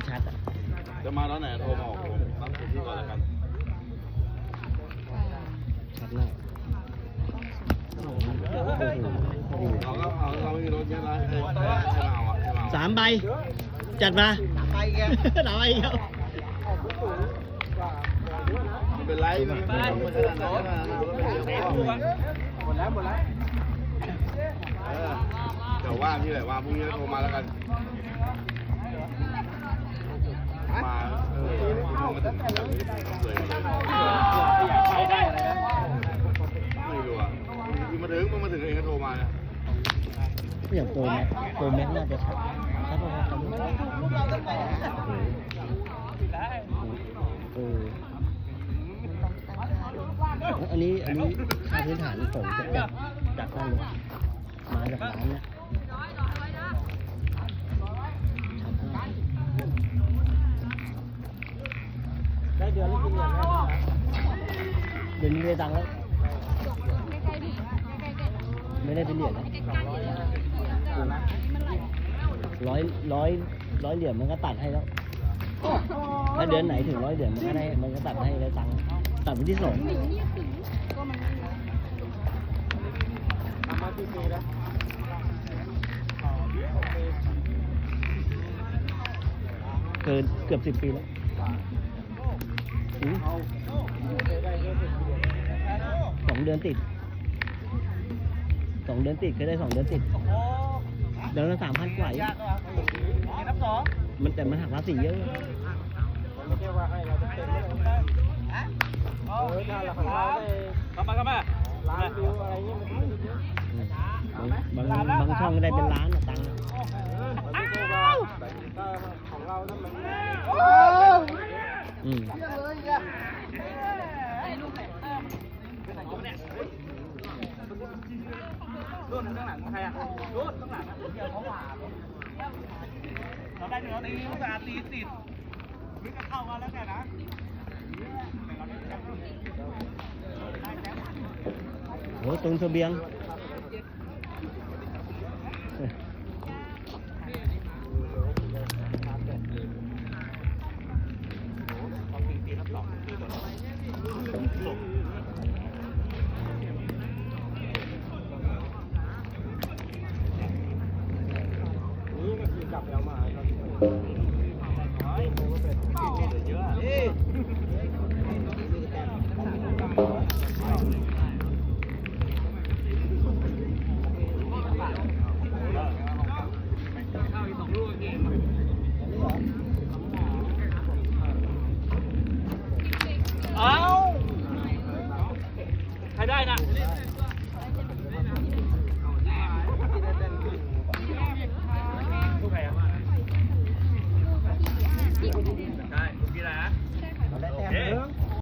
ดชัดอะจะมาแล้วไหนโทรมาบอกผมรับสิทธิก่อนแล้วกันชัดมากโอ้โหโอ้โหเราก็เอาเราไม่มีรถเยอะนะให้ให้ให้เราอะให้เราสามใบ จัดมาไปแกสามใบอีกแล้วไม่เป็นไรไม่เป็นไรไม่เป็นไรไม่เป็นไรหมดแล้วหมดแล้วเออเดี๋ยวว่างที่ไหนว่างพรุ่งนี้โทรมาแล้วกัน มาเออมาถึงเลยไม่รู้อะมาถึงมึงมาถึงเองก็โทรมาเนี่ยอย่างโปรแม็กโปรแม็กน่าจะชัดชัดพอๆกันโอ้โหอันนี้อันนี้ค่าพื้นฐานผมจะจากจากนั่นเลยมาจากร้านเนี่ย ด้เดือนละกี่เหรียญแล้วเดี๋ยวนี้ได้ตังค์แล้ว ไม่ได้เป็นเหรียญร้อยร้อยร้อยเหรียญมันก็ตัดให้แล้ว ถ้าเดือนไหนถึงร้อยเหรียญมันก็ได้มันก็ตัดให้ได้ตังค์ตัดไปที่สองเกินเกือบสิบปีแล้ว สองเดือนติดสองเดือนติดเคยได้สองเดือนติดเดือนละสามพันกว่าอีกนับสองมันแต่มันหักภาษีเยอะไม่ใช่ว่าให้เราต้องเต็มเลยเออถ้าเราของเราได้เข้ามาเข้ามาล้านวิวอะไรเงี้ยมันไม่ได้เยอะบางบางบางช่องก็ได้เป็นล้านอะตังค์อะมันไม่ใช่ว่าแต่ถ้าของเรานั้นมันอืม รุ่นข้างหลังใครอะรุ่นข้างหลังเดี๋ยวเขาหวาเราได้ถึงเราตีอุตส่าตีติดมิจะเข้ามาแล้วแต่นะโอ้ตรงเสบียง จับแล้วมาเอาใครได้นะ Đây, một kia đá. Để.